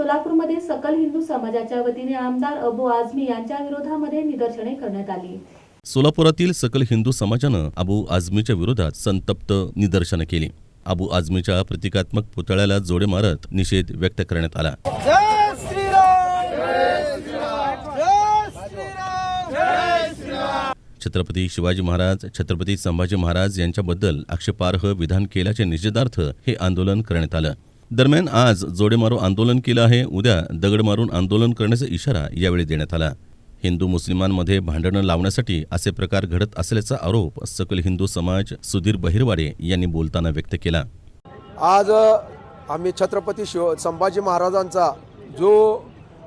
सोलापूरमध्ये सकल हिंदू समाजाच्या वतीने आमदार अबू आझमी यांच्या विरोधामध्ये निदर्शने करण्यात आली. सोलापुरातील सकल हिंदू समाजानं अबू आझमीच्या विरोधात संतप्त निदर्शनं केली. अबू आझमीच्या प्रतिकात्मक पुतळ्याला जोडे मारत निषेध व्यक्त करण्यात आला. छत्रपती शिवाजी महाराज छत्रपती संभाजी महाराज यांच्याबद्दल आक्षेपार्ह विधान केल्याच्या निषेधार्थ हे आंदोलन करण्यात आलं. दरम्यान आज जोडेमारो आंदोलन केलं आहे. उद्या दगड मारून आंदोलन करण्याचा इशारा यावेळी देण्यात आला. हिंदू मुस्लिमांमध्ये भांडणं लावण्यासाठी असे प्रकार घडत असल्याचा आरोप सकल हिंदू समाज सुधीर बहिरवाडे यांनी बोलताना व्यक्त केला. आज आम्ही छत्रपती शिव संभाजी महाराजांचा जो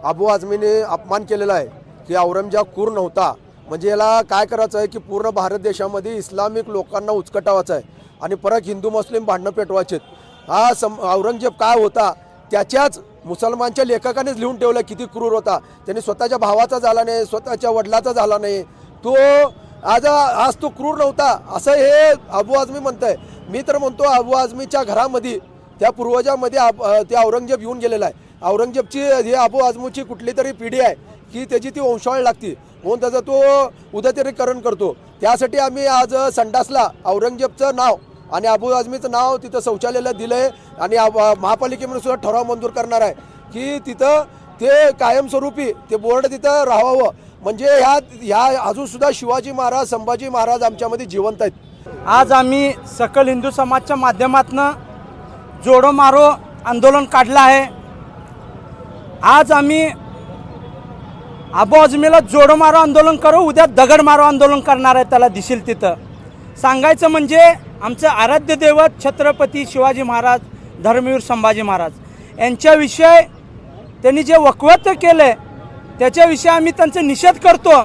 अबू आझमीने अपमान केलेला आहे की औरंगजेब कूर नव्हता. म्हणजे याला काय करायचं आहे की पूर्ण भारत देशामध्ये इस्लामिक लोकांना उचकटावायचं आहे. आणि परत हिंदू मुस्लिम भांडणं पेटवायचे हा सम औरंगजेब काय होता? त्याच्याच मुसलमानच्या लेखकानेच लिहून ठेवलं किती क्रूर होता. त्यांनी स्वतःच्या भावाचा झाला नाही स्वतःच्या वडिलाचा झाला नाही. तो आज आज तो क्रूर नव्हता. असं हे अबू आझमी म्हणतंय. मी तर म्हणतो अबू आझमीच्या घरामध्ये त्या पूर्वजामध्ये अब- ते औरंगजेब येऊन गेलेला आहे. औरंगजेबची हे अबू आझमीची कुठली तरी पिढी आहे की त्याची ती वंशावळ लागती. म्हणून त्याचं तो उदयतरीकरण करतो. त्यासाठी आम्ही आज संडासला औरंगजेबचं नाव आणि अबू आझमीचं नाव तिथं शौचालयाला दिलं आहे आणि महापालिकेमध्ये सुद्धा ठराव मंजूर करणार आहे की तिथं ते कायमस्वरूपी ते बोर्ड तिथं राहावं. म्हणजे ह्या ह्या अजूनसुद्धा शिवाजी महाराज संभाजी महाराज आमच्यामध्ये जिवंत आहेत. आज आम्ही सकल हिंदू समाजच्या माध्यमातनं जोडो मारो आंदोलन काढलं आहे. आज आम्ही आबो अजमेला जोडो मारो आंदोलन करू उद्या दगड मारो आंदोलन करणार आहे त्याला दिसेल तिथं. सांगायचं म्हणजे आमचं आराध्य दैवत छत्रपती शिवाजी महाराज धर्मवीर संभाजी महाराज. यांच्याविषयी त्यांनी जे वक्तव्य केलं आहे त्याच्याविषयी आम्ही त्यांचा निषेध करतो.